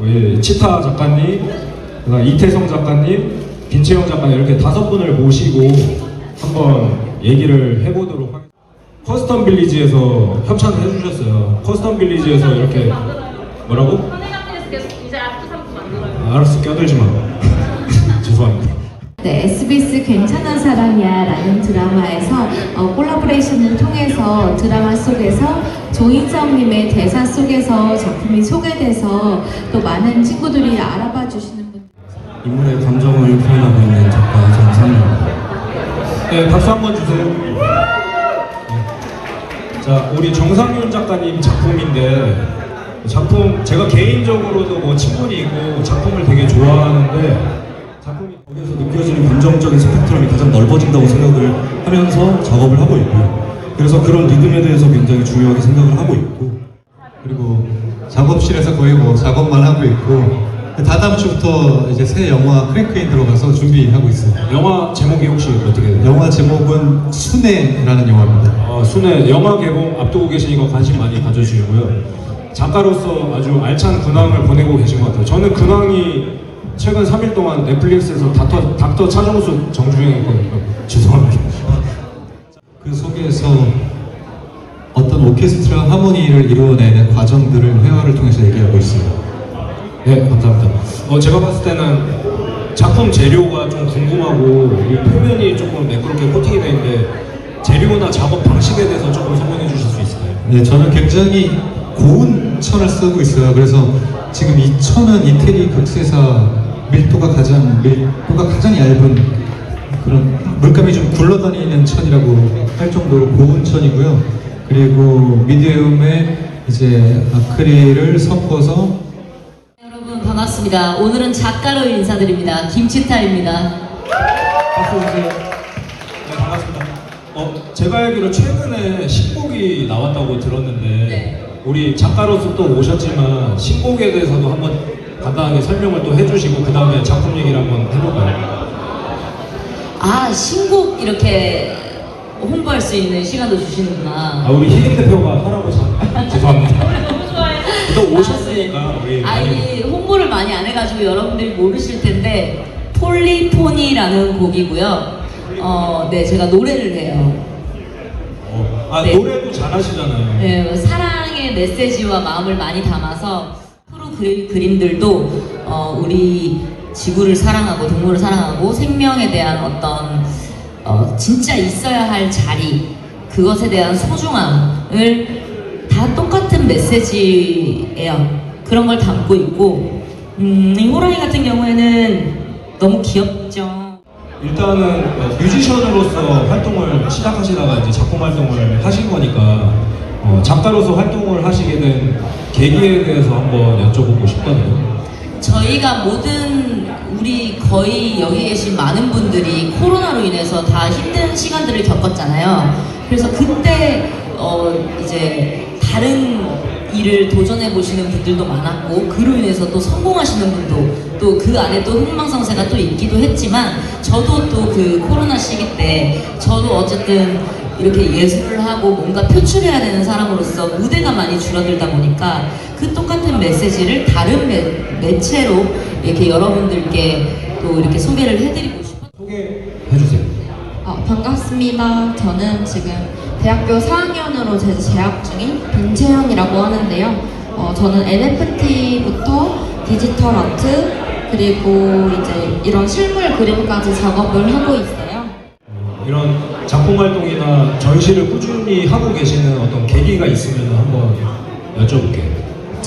우리 치타 작가님, 그다음 이태성 작가님, 김채영 작가님 이렇게 다섯 분을 모시고 한번 얘기를 해보도록 하겠습니다. 커스텀 빌리지에서 협찬을 해주셨어요. 커스텀 빌리지에서 이렇게 뭐라고? 계속 이제 상품 만들어요. 아, 알았어 껴들지 마. 죄송합니다. 네, SBS 괜찮은 사람이야 라는 드라마에서 어, 콜라보레이션을 통해서 드라마 속에서 조인성님의 대사 속에서 작품이 소개돼서 또 많은 친구들이 알아봐 주시는 분. 인물의 감정을 표현하고 있는 작가 정상입니다. 네, 박수 한 번 주세요. 네. 자, 우리 정상윤 작가님 작품인데 작품 제가 개인적으로도 뭐 친분이 있고 작품을 되게 좋아하는데 작품이 거기에서 느껴지는 감정적인 스펙트럼이 가장 넓어진다고 생각을 하면서 작업을 하고 있고요. 그래서 그런 리듬에 대해서 굉장히 중요하게 생각을 하고 있고 그리고 작업실에서 거의 뭐 작업만 하고 있고 다다음 주부터 이제 새 영화 크랭크인 들어가서 준비하고 있어요. 영화 제목이 혹시 어떻게 돼요? 영화 제목은 순애라는 영화입니다. 어, 순회 영화 개봉 앞두고 계시니까 관심 많이 가져주시고요. 작가로서 아주 알찬 근황을 보내고 계신 것 같아요. 저는 근황이 최근 3일 동안 넷플릭스에서 닥터, 닥터 차정수 정주행했거든요. 죄송합니다. 그 속에서 어떤 오케스트라 하모니를 이루어내는 과정들을 회화를 통해서 얘기하고 있어요. 네, 감사합니다. 어, 제가 봤을 때는 작품 재료가 좀 궁금하고 이 표면이 조금 매끄럽게 코팅이 되어 있는데 재료나 작업 방식에 대해서 조금 설명해 주실 수 있을까요? 네, 저는 굉장히 고운 천을 쓰고 있어요. 그래서 지금 이 천은 이태리 극세사 밀도가 가장 밀도가 가장 얇은 그런 물감이 좀 굴러다니는 천이라고 할 정도로 고운 천이고요. 그리고 미디움에 이제 아크릴을 섞어서 여러분 반갑습니다. 오늘은 작가로 인사드립니다. 김치타입니다. 박수 주세요. 네, 반갑습니다. 어, 제가 알기로 최근에 신곡이 나왔다고 들었는데 네. 우리 작가로서 또 오셨지만 신곡에 대해서도 한번 간단하게 설명을 또 해주시고 그 다음에 작품 얘기를 한번 해볼까요? 아 신곡 이렇게 홍보할 수 있는 시간도 주시는구나. 아, 우리 희림 대표가 하라고 자 죄송합니다. 너무 좋아해요. 또 오셨으니까 우리 아 많이 이 홍보를 많이 안 해가지고 여러분들이 모르실 텐데 폴리포니라는 곡이고요. 어, 네 제가 노래를 해요. 어, 아 네. 노래도 잘하시잖아요. 네, 사랑의 메시지와 마음을 많이 담아서 그림, 그림들도 어, 우리 지구를 사랑하고 동물을 사랑하고 생명에 대한 어떤 어, 진짜 있어야 할 자리 그것에 대한 소중함을 다 똑같은 메시지예요. 그런 걸 담고 있고 음, 이 호랑이 같은 경우에는 너무 귀엽죠. 일단은 어, 뮤지션으로서 활동을 시작하시다가 이제 작품 활동을 하신 거니까 어, 작가로서 활동을 하시게 된 계기에 대해서 한번 여쭤보고 싶거든요. 저희가 모든 우리 거의 여기 계신 많은 분들이 코로나로 인해서 다 힘든 시간들을 겪었잖아요. 그래서 그때 어 이제 다른 일을 도전해 보시는 분들도 많았고 그로 인해서 또 성공하시는 분도 또 그 안에 또 흥망성쇠가 또 있기도 했지만 저도 또 그 코로나 시기 때 저도 어쨌든 이렇게 예술을 하고 뭔가 표출해야 되는 사람으로서 무대가 많이 줄어들다 보니까 그 똑같은 메시지를 다른 매, 매체로 이렇게 여러분들께 또 이렇게 소개를 해드리고 싶어요. 소개해 주세요. 어, 반갑습니다. 저는 지금 대학교 4학년으로 제 재학 중인 김채연이라고 하는데요. 어, 저는 NFT부터 디지털 아트 그리고 이제 이런 실물 그림까지 작업을 하고 있어요. 어, 이런 작품 활동이나 전시를 꾸준히 하고 계시는 어떤 계기가 있으면 한번 여쭤볼게요.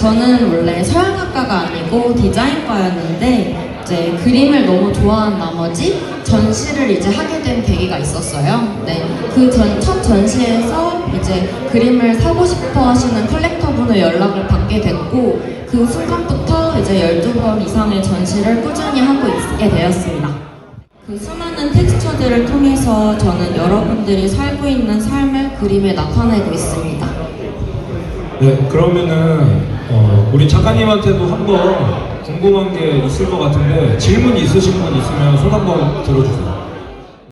저는 원래 서양학과가 아니고 디자인과였는데 이제 그림을 너무 좋아한 나머지 전시를 이제 하게 된 계기가 있었어요. 네, 그 전 첫 전시에서 이제 그림을 사고 싶어 하시는 컬렉터분의 연락을 받게 됐고 그 순간부터 이제 12번 이상의 전시를 꾸준히 하고 있게 되었습니다. 그 수많은 텍스처들을 통해서 저는 여러분들이 살고 있는 삶을 그림에 나타내고 있습니다. 네, 그러면은 어, 우리 작가님한테도 한번 궁금한 게 있을 것 같은데 질문 있으신 분 있으면 손 한번 들어주세요.